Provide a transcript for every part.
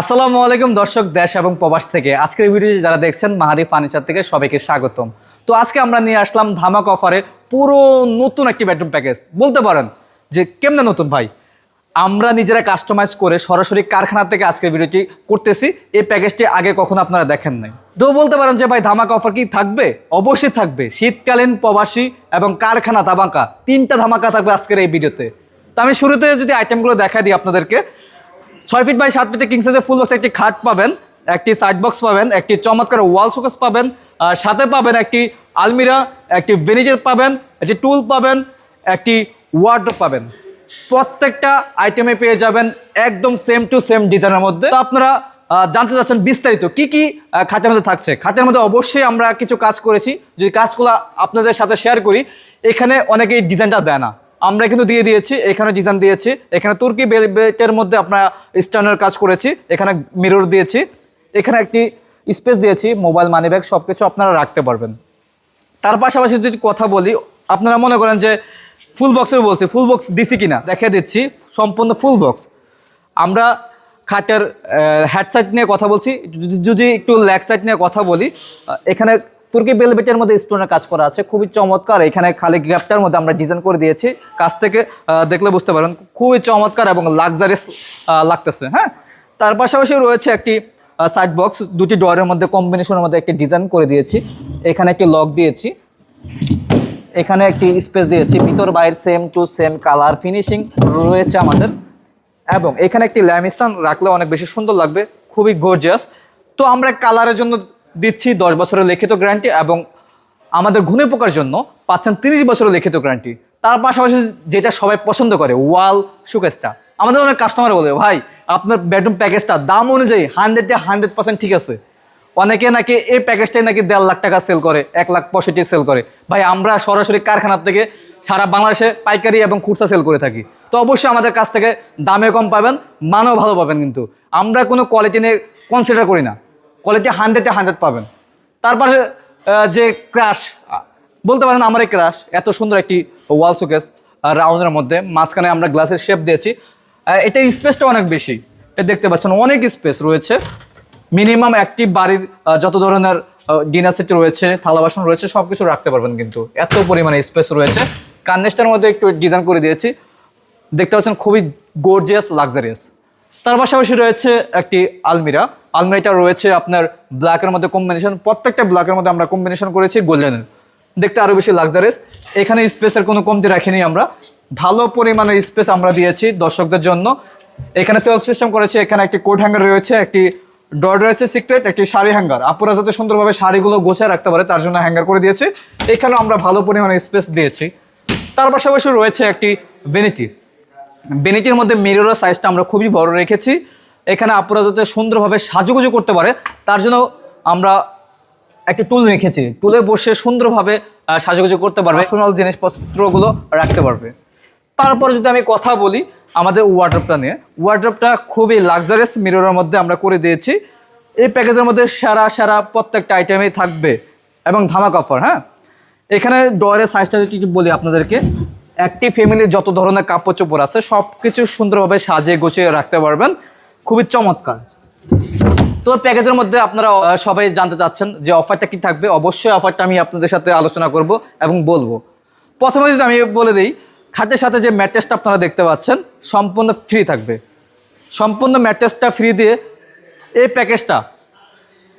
আসসালামু আলাইকুম দর্শক দেশ এবং প্রবাস থেকে। আজকের ভিডিও যারা দেখছেন, মাহাদি ফার্নিচার থেকে সবাইকে স্বাগতম। তো আজকে আমরা নিয়ে আসলাম ধামাক অফারে পুরো নতুন একটি বেডরুম প্যাকেজ বলতে পারেন যে কেমনে নতুন ভাই? আমরা নিজেরা কাস্টমাইজ করে সরাসরি কারখানা থেকে আজকের ভিডিওটি করতেছি। এই প্যাকেজটি আগে কখনো আপনারা দেখেন নাই। তো বলতে পারেন যে ভাই, ধামাকা অফার কি থাকবে? অবশ্যই থাকবে। শীতকালীন, প্রবাসী এবং কারখানা ধামাকা। তিনটা ধামাকা থাকবে আজকের এই ভিডিওতে তো। আমি শুরুতে যদি আইটেমগুলো দেখা দিই আপনাদেরকে ছয় ফিট বাই সাত ফিটে কিং সাইজের ফুল বক্স একটি খাট পাবেন, একটি সাইড বক্স পাবেন, একটি চমৎকার ওয়াল শোকেস পাবেন, আর সাথে পাবেন একটি আলমিরা, একটি ভেনিজের পাবেন, একটি টুল পাবেন, একটি ওয়ার্ড্রোপ পাবেন। প্রত্যেকটা আইটেমে পেয়ে যাবেন একদম সেম টু সেম ডিজাইনের মধ্যে। তো আপনারা জানতে চাচ্ছেন বিস্তারিত, কি কি খাতের মধ্যে থাকছে? খাতের মধ্যে অবশ্যই আমরা কিছু কাজ করেছি। যদি কাজগুলো আপনাদের সাথে শেয়ার করি, এখানে অনেকেই ডিজাইনটা দেয় না। আমরা কিন্তু দিয়ে দিয়েছি, এখানে ডিজাইন দিয়েছি, এখানে তুর্কি বেল্টের মধ্যে আমরা স্টানের কাজ করেছি, এখানে মিরর দিয়েছি, এখানে একটি স্পেস দিয়েছি মোবাইল মানি ব্যাগ সব কিছু আপনারা রাখতে পারবেন। তার পাশাপাশি যদি কথা বলি, আপনারা মনে করেন যে ফুল বক্সের বলছি ফুল বক্স দিছি কিনা দেখে দিচ্ছি, সম্পূর্ণ ফুল বক্স আমরা খাটের হ্যাড সাইড নিয়ে কথা বলছি, যদি- একটু লেগ সাইড নিয়ে কথা বলি এখানে তুর্কি বেলবেটের মধ্যে স্টোনের কাজ করা আছে। খুবই চমৎকার। এখানে খালি গ্যাপটার মধ্যে আমরা ডিজাইন করে দিয়েছি। কাছ থেকে দেখলে বুঝতে পারেন খুবই চমৎকার এবং লাক্সারিয়াস লাগতেছে হ্যাঁ? তার পাশাপাশি রয়েছে একটি সাইড বক্স দুটি ডোয়ারের মধ্যে কম্বিনেশনের মধ্যে একটি ডিজাইন করে দিয়েছি। এখানে একটি লক দিয়েছি। এখানে একটি স্পেস দিয়েছি। ভিতর, বাইরে same to same colour finishing রয়েছে আমাদের। এবং এখানে একটি ল্যামিস্টান রাখলে অনেক বেশি সুন্দর লাগবে। খুবই গর্জিয়াস তো আমরা কালারের জন্য দিচ্ছি দশ বছরের লিখিত গ্যারান্টি এবং আমাদের ঘুনে পোকার জন্য পাচ্ছেন তিরিশ বছরের লিখিত গ্যারান্টি। তার পাশাপাশি যেটা সবাই পছন্দ করে, ওয়াল সুকেসটা আমাদের অনেক কাস্টমার বলে, ভাই, আপনার বেডরুম প্যাকেজটা দাম অনুযায়ী হান্ড্রেডে হান্ড্রেড পার্সেন্ট ঠিক আছে। অনেকে নাকি এই প্যাকেজটাই নাকি দেড় লাখ টাকা সেল করে, এক লাখ পঁয়ষট্টি সেল করে। ভাই, আমরা সরাসরি কারখানার থেকে সারা বাংলাদেশে পাইকারি এবং খুচরা সেল করে থাকি। তো অবশ্যই আমাদের কাছ থেকে দামে কম পাবেন, মানও ভালো পাবেন কিন্তু। আমরা কোনো কোয়ালিটি নিয়ে কনসিডার করি না। কোয়ালিটি হান্ড্রেডে হান্ড্রেড পাবেন। তারপরে যে ক্রাশ বলতে পারেন আমার এই ক্রাশ এত সুন্দর একটি ওয়াল শোকেস রাউন্ডের মধ্যে। মাঝখানে আমরা গ্লাসের শেপ দিয়েছি। এটার স্পেসটা অনেক বেশি। এটা দেখতে পাচ্ছেন, অনেক স্পেস রয়েছে। মিনিমাম একটি বাড়ির যত ধরনের ডিনার সেট রয়েছে, থালা বাসন রয়েছে সব কিছু রাখতে পারবেন কিন্তু। এত পরিমাণে স্পেস রয়েছে। কার্নেসটার মধ্যে একটু ডিজাইন করে দিয়েছি। দেখতে পাচ্ছেন, খুবই গর্জিয়াস লাক্সারিয়াস তার পাশাপাশি রয়েছে একটি আলমিরা। আলমিরাটা রয়েছে আপনার ব্ল্যাকের মধ্যে কম্বিনেশন প্রত্যেকটা ব্ল্যাকের মধ্যে আমরা কম্বিনেশন করেছি গোল্ডেনের দেখতে আরও বেশি লাক্সারিয়াস এখানে স্পেসের কোনো কমতি রাখিনি আমরা। ভালো পরিমাণের স্পেস আমরা দিয়েছি দর্শকদের জন্য। এখানে সেলফ সিস্টেম করেছি। এখানে একটি কোট হ্যাঙ্গার রয়েছে, একটি ডট রয়েছে সিক্রেট একটি শাড়ি হ্যাঙ্গার আপুরা যাতে সুন্দরভাবে শাড়িগুলো গোছায় রাখতে পারে, তার জন্য হ্যাঙ্গার করে দিয়েছি। এখানেও আমরা ভালো পরিমাণে স্পেস দিয়েছি। তার পাশাপাশি রয়েছে একটি ভেনিটি বেনিটির মধ্যে মিররের সাইজটা আমরা খুবই বড় রেখেছি। এখানে আপুরা যাতে সুন্দরভাবে সাজুগুজু করতে পারে, তার জন্য আমরা একটি টুল রেখেছি। টুলে বসে সুন্দরভাবে সাজুগুজু করতে পারবে পার্সোনাল জিনিসপত্রগুলো রাখতে পারবে। তারপরে যদি আমি কথা বলি আমাদের ওয়ার্ড্রপটা নিয়ে। ওয়ার্ড্রপটা খুবই লাক্সারিয়াস মিররের মধ্যে আমরা করে দিয়েছি। এই প্যাকেজের মধ্যে সেরা সেরা প্রত্যেকটা আইটেমেই থাকবে এবং ধামাক অফার হ্যাঁ? এখানে ডয়ারের সাইজটা কি বলি আপনাদেরকে। একটি ফ্যামিলির যত ধরনের কাপড় চোপড় আছে সব কিছু সুন্দরভাবে সাজিয়ে গুছিয়ে রাখতে পারবেন। খুবই চমৎকার। তো প্যাকেজের মধ্যে আপনারা সবাই জানতে চাচ্ছেন যে অফারটা কি থাকবে। অবশ্যই অফারটা আমি আপনাদের সাথে আলোচনা করব এবং বলব। প্রথমে যদি আমি বলে দিই, খাটের সাথে যে ম্যাট্রেসটা আপনারা দেখতে পাচ্ছেন, সম্পূর্ণ ফ্রি থাকবে। সম্পূর্ণ ম্যাট্রেসটা ফ্রি দিয়ে এই প্যাকেজটা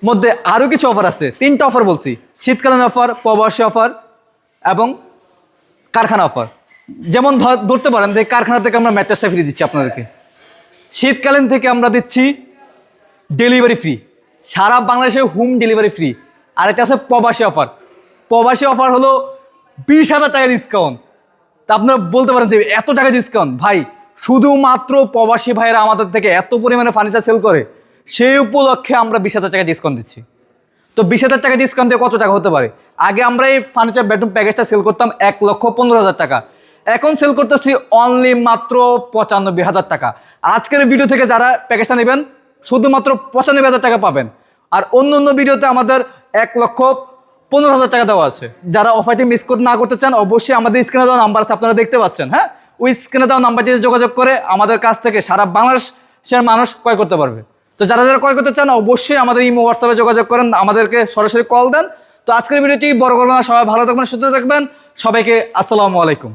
মধ্যে আরও কিছু অফার আছে। তিনটা অফার বলছি। শীতকালীন অফার প্রবাসী অফার এবং কারখানা অফার যেমন ধর- ধরতে পারেন যে কারখানা থেকে আমরা ম্যাট্রেসটা ফ্রি দিচ্ছি আপনাদেরকে। শীতকালীন থেকে আমরা দিচ্ছি ডেলিভারি ফ্রি সারা বাংলাদেশে হোম ডেলিভারি ফ্রি আর এটা আছে প্রবাসী অফার প্রবাসী অফার হলো বিশ হাজার টাকা ডিসকাউন্ট তা আপনারা বলতে পারেন যে এত টাকা ডিসকাউন্ট ভাই, শুধুমাত্র প্রবাসী ভাইয়েরা আমাদের থেকে এত পরিমাণে ফার্নিচার সেল করে, সেই উপলক্ষে আমরা বিশ হাজার টাকা ডিসকাউন্ট দিচ্ছি। তো বিশ হাজার টাকা ডিসকাউন্ট দিয়ে কত টাকা হতে পারে? আগে আমরা এই ফার্নিচার বেডরুম প্যাকেজটা সেল করতাম এক লক্ষ পনেরো হাজার টাকা। এখন সেল করতেছি অনলি মাত্র পঁচানব্বই হাজার টাকা। আজকের ভিডিও থেকে যারা প্যাকেজটা নেবেন, শুধুমাত্র পঁচানব্বই হাজার টাকা পাবেন। আর অন্য অন্য ভিডিওতে আমাদের এক লক্ষ পনেরো হাজার টাকা দেওয়া আছে। যারা অফারটি মিস না করতে চান, অবশ্যই আমাদের স্ক্রিনে দেওয়া নাম্বার আছে, আপনারা দেখতে পাচ্ছেন হ্যাঁ? ওই স্ক্রিনে দেওয়া নাম্বারটিতে যোগাযোগ করে আমাদের কাছ থেকে সারা বাংলাদেশের মানুষ ক্রয় করতে পারবে। তো যারা যারা ক্রয় করতে চান, অবশ্যই আমাদের ইমো হোয়াটসঅ্যাপে যোগাযোগ করেন, আমাদেরকে সরাসরি কল দেন। তো আজকের ভিডিওটি বড় করবেন সবাই ভালো থাকবেন, সুস্থ থাকবেন। সবাইকে আসসালামু আলাইকুম।